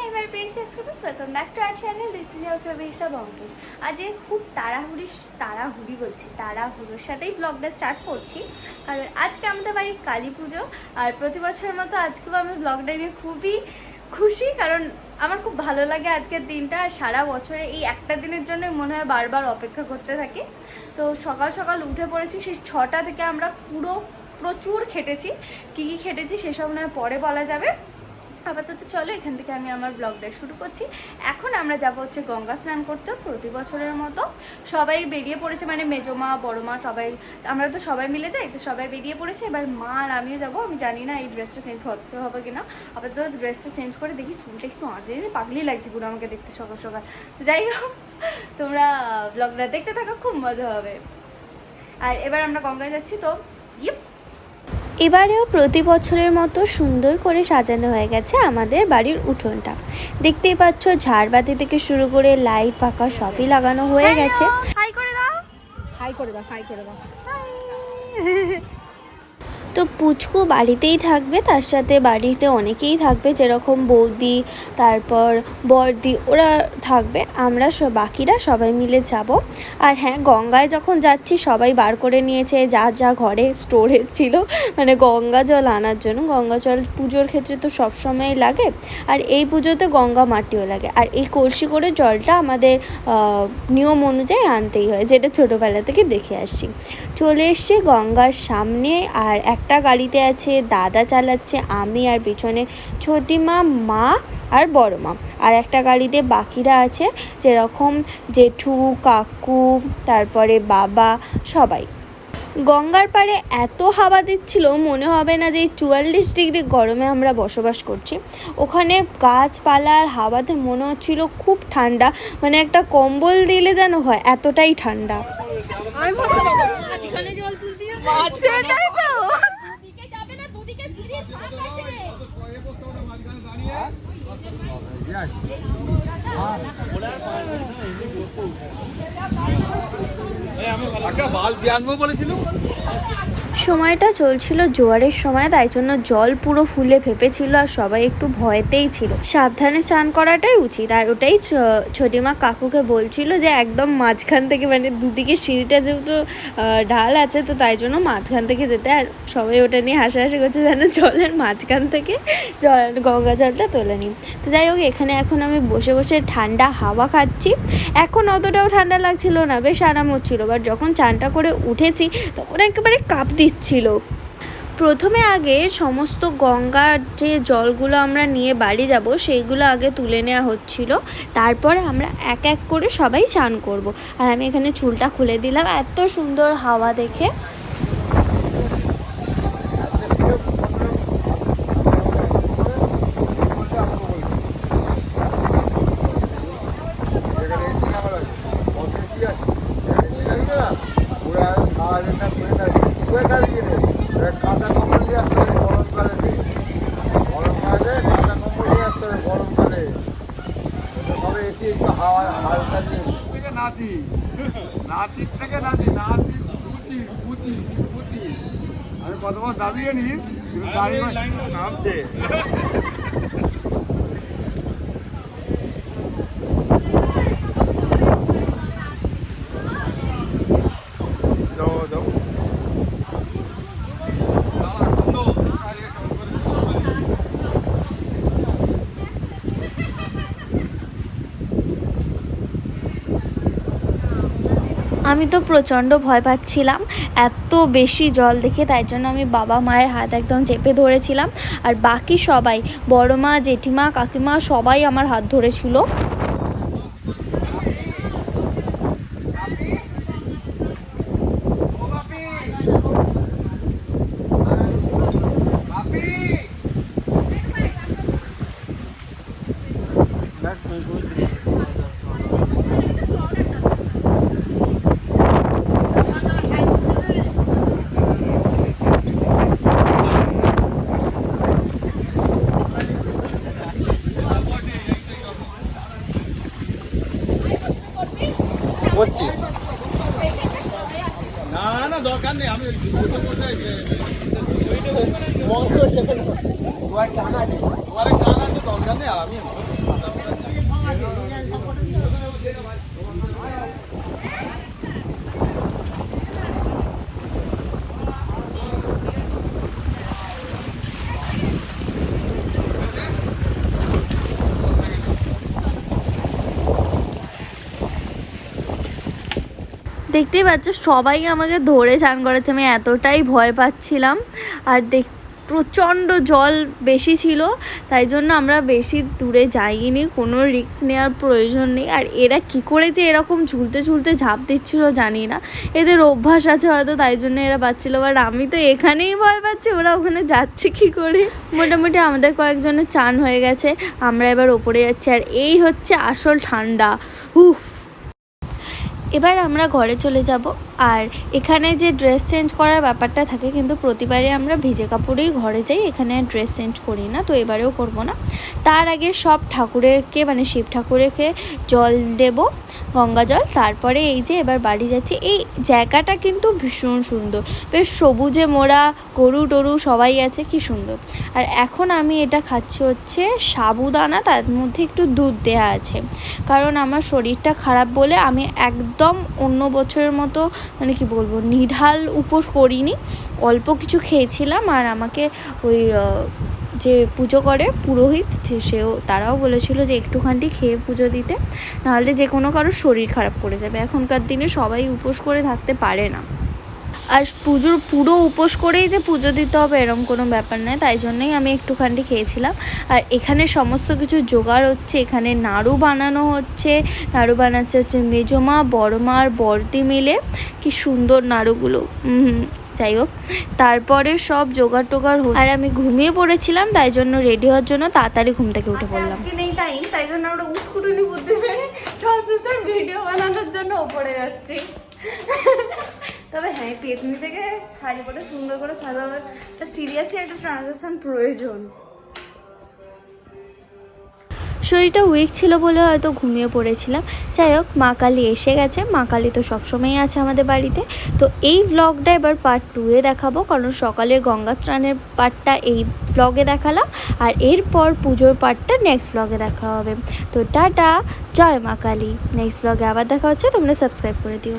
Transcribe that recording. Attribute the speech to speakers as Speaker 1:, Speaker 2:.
Speaker 1: My pretty subscribers, welcome back to our channel. This is your favorite sub Ankesh আজকে খুব তাড়াহুড়ি তাড়াহুড়ি বলছি তাড়াহুড়োর সাথেই ব্লগটা স্টার্ট করছি। কারণ আজকে আমাদের বাড়ির কালী পুজো আর প্রতি বছরের মতো আজকেও আমি ব্লগটা নিয়ে খুবই খুশি কারণ আমার খুব ভালো লাগে আজকের দিনটা। সারা বছরে এই একটা দিনের জন্য মনে হয় বারবার অপেক্ষা করতে থাকি। তো সকাল সকাল উঠে পড়েছি সেই ছটা থেকে আমরা পুরো প্রচুর খেটেছি। কী কী খেটেছি সেসব নয় পরে বলা যাবে। আপাতত চলো, এখান থেকে আমি আমার ব্লগটা শুরু করছি। এখন আমরা যাব হচ্ছে গঙ্গা স্নান করতে প্রতি বছরের মতো। সবাই বেরিয়ে পড়েছে মানে মেজো মা, বড়ো মা, সবাই, আমরা তো সবাই মিলে যাই, তো সবাই বেরিয়ে পড়েছে। এবার মা আর আমিও যাব। আমি জানি না এই ড্রেসটা চেঞ্জ করতে হবে কিনা। আপাতত ড্রেসটা চেঞ্জ করে দেখি, চুলটা একটু আজে পাগলি লাগছে পুরো আমাকে দেখতে সকাল সকাল। যাই হোক, তোমরা ব্লগটা দেখতে থাকো, খুব মজা হবে। আর এবার আমরা গঙ্গায় যাচ্ছি, তো এবারেও প্রতি বছরের মতো সুন্দর করে সাজানো হয়ে গেছে আমাদের বাড়ির উঠোনটা। দেখতেই পাচ্ছ ঝাড়বাতি থেকে শুরু করে লাইট পাকা সবই লাগানো হয়ে গেছে। হাই করে দাও।
Speaker 2: হাই করে দাও হাই করে দাও।
Speaker 1: তো পুচকু বাড়িতেই থাকবে, তার সাথে বাড়িতে অনেকেই থাকবে, যেরকম বৌদি, তারপর বর্দি ওরা থাকবে, আমরা বাকিরা সবাই মিলে যাব। আর হ্যাঁ গঙ্গায় যখন যাচ্ছি, সবাই বার করে নিয়েছে, যা যা ঘরে স্টোরেজ ছিল মানে গঙ্গা জল আনার জন্য। গঙ্গা জল পুজোর ক্ষেত্রে তো সবসময় লাগে, আর এই পুজোতে গঙ্গা মাটিও লাগে। আর এই কলসি করে জলটা আমাদের নিয়ম অনুযায়ী আনতেই হয়, যেটা ছোটোবেলা থেকে দেখে আসছি। চলে এসছে গঙ্গার সামনে, আর একটা গাড়িতে আছে দাদা চালাচ্ছে আমি আর পিছনে ছোটিমা মা আর বড় মা। আর একটা গাড়িতে বাকিরা আছে যেরকম জেঠু কাকু তারপরে বাবা সবাই। গঙ্গার পাড়ে এত হাওয়া দিচ্ছিল মনে হবে না যে এই চুয়াল্লিশ ডিগ্রি গরমে আমরা বসবাস করছি। ওখানে গাছপালার হাওয়াতে মনে হচ্ছিল খুব ঠান্ডা মানে একটা কম্বল দিলে যেন হয় এতটাই ঠান্ডা
Speaker 2: আমি ভাবলাম মাঝখানে জল তুলতে
Speaker 1: সেটাই তো
Speaker 2: দুদিকে যাবে না দুদিকে সিঁড়ি ফাঁক আছে
Speaker 3: বালতি আনব বলেছিল।
Speaker 1: সময়টা চলছিল জোয়ারের সময়, তাই জন্য জল পুরো ফুলে ফেপেছিল আর সবাই একটু ভয়তেই ছিল। সাবধানে স্নান করাটাই উচিত। আর ওটাই ছোটিমা কাকুকে বলছিল যে একদম মাঝখান থেকে মানে দুদিকে সিঁড়িটা যেহেতু ঢাল আছে, তো তাই জন্য মাঝখান থেকে যেতে। আর সবাই ওটা নিয়ে হাসাহাসি করছে যেন জলের মাঝখান থেকে জল, গঙ্গা জলটা তোলে নি তো যাই হোক, এখানে এখন আমি বসে বসে ঠান্ডা হাওয়া খাচ্ছি। এখন অতটাও ঠান্ডা লাগছিল না, বেশ আরাম হচ্ছিল বাট যখন চানটা করে উঠেছি, তখন একেবারে কাঁপ দিচ্ছিল প্রথমে আগে সমস্ত গঙ্গার যে জলগুলো আমরা নিয়ে বাড়ি যাব, সেইগুলো আগে তুলে নেওয়া হচ্ছিল। তারপরে আমরা এক এক করে সবাই চান করব। আর আমি এখানে চুলটা খুলে দিলাম, এত সুন্দর হাওয়া দেখে।
Speaker 3: কাঁচা কম্বল দিয়ে আসতে হবে গরমকালে গরমকালে কাঁচা কম্বল দিয়ে আসতে হবে গরমকালে তবে এসি একটু হাওয়া হালকা দিয়ে থেকে নাতি নাতির থেকে নাতি নাতি পুতি পুতি পুতি আমি প্রথমে দাঁড়িয়ে নি কিন্তু দাঁড়িয়ে নামছে দাও দাও
Speaker 1: আমি তো প্রচণ্ড ভয় পাচ্ছিলাম, এত বেশি জল দেখে তাই জন্য আমি বাবা মায়ের হাত একদম চেপে ধরেছিলাম। আর বাকি সবাই, বড় মা, জেঠিমা, কাকিমা সবাই আমার হাত ধরেছিল।
Speaker 3: করছি
Speaker 4: না না দরকার নেই আমি
Speaker 3: দরকার নেই আমি
Speaker 1: দেখতেই পাচ্ছ, সবাই আমাকে ধরে চান করেছে, আমি এতটাই ভয় পাচ্ছিলাম। আর দেখ, প্রচণ্ড জল বেশি ছিল, তাই জন্য আমরা বেশি দূরে যাইনি, কোনো রিস্ক নেওয়ার প্রয়োজন নেই। আর এরা কি করে যে এরকম ঝুলতে ঝুলতে ঝাঁপ দিচ্ছিল জানি না। এদের অভ্যাস আছে হয়তো, তাই জন্য এরা পাচ্ছিল। বাট আমি তো এখানেই ভয় পাচ্ছি, ওরা ওখানে যাচ্ছে কি করে? মোটামুটি আমাদের কয়েকজনের চান হয়ে গেছে, আমরা এবার ওপরে যাচ্ছি। আর এই হচ্ছে আসল ঠান্ডা। উফ! এবার আমরা ঘরে চলে যাব। আর এখানে যে ড্রেস চেঞ্জ করার ব্যাপারটা থাকে, কিন্তু প্রতিবারে আমরা ভিজে কাপড়েই ঘরে যাই, এখানে ড্রেস চেঞ্জ করি না, তো এবারেও করব না। তার আগে সব ঠাকুরেরকে মানে শিব ঠাকুরেরকে জল দেব, গঙ্গা জল, তারপরে এই যে এবার বাড়ি যাচ্ছি। এই জায়গাটা কিন্তু ভীষণ সুন্দর, বেশ সবুজে মোড়া, গরু টরু সবাই আছে, কি সুন্দর। আর এখন আমি এটা খাচ্ছি হচ্ছে সাবুদানা, তার মধ্যে একটু দুধ দেওয়া আছে। কারণ আমার শরীরটা খারাপ বলে আমি একদম অন্য বছরের মতো মানে কি বলব, নিঢাল উপোস করিনি। অল্প কিছু খেয়েছিলাম আর আমাকে ওই যে পুজো করে পুরোহিত সেও, তারাও বলেছিল যে একটুখানি খেয়ে পুজো দিতে, নাহলে যে কোনো কারোর শরীর খারাপ করে যাবে। এখনকার দিনে সবাই উপোস করে থাকতে পারে না। আর পুজোর পুরো উপোস করেই যে পুজো দিতে হবে এরকম কোনো ব্যাপার নয়, তাই জন্যই আমি একটুখানি খেয়েছিলাম। আর এখানে সমস্ত কিছু জোগাড় হচ্ছে, এখানে নাড়ু বানানো হচ্ছে, নাড়ু বানাচ্ছে হচ্ছে মেজমা, বড়মা আর বড়দি মিলে। কি সুন্দর নাড়ুগুলো যাই হোক। তারপরে সব জোগাড় টোগাড় আর আমি ঘুমিয়ে পড়েছিলাম, তাই জন্য রেডি হওয়ার জন্য তাড়াতাড়ি ঘুম থেকে উঠে পড়লাম।
Speaker 2: তাই জন্য আমরা বুদ্ধি ভিডিও বানানোর জন্য যাচ্ছি। তবে হ্যাঁ পেতনি থেকে শাড়ি পরে সুন্দর করে সাজাবে একটা সিরিয়াসলি একটা ট্রানজেকশন প্রয়োজন।
Speaker 1: শরীরটা উইক ছিল বলে হয়তো ঘুমিয়ে পড়েছিলাম। যাই হোক, মা কালী এসে গেছে। মা কালী তো সবসময়ই আছে আমাদের বাড়িতে। তো এই ভ্লগটা এবার পার্ট টুয়ে দেখাবো, কারণ সকালে গঙ্গা স্নানের পার্টটা এই ভ্লগে দেখালাম। আর এরপর পুজোর পার্টটা নেক্সট ভ্লগে দেখা হবে। তো টাটা, জয় মা কালী। নেক্সট ভ্লগে আবার দেখা হচ্ছে। তোমরা সাবস্ক্রাইব করে দিও।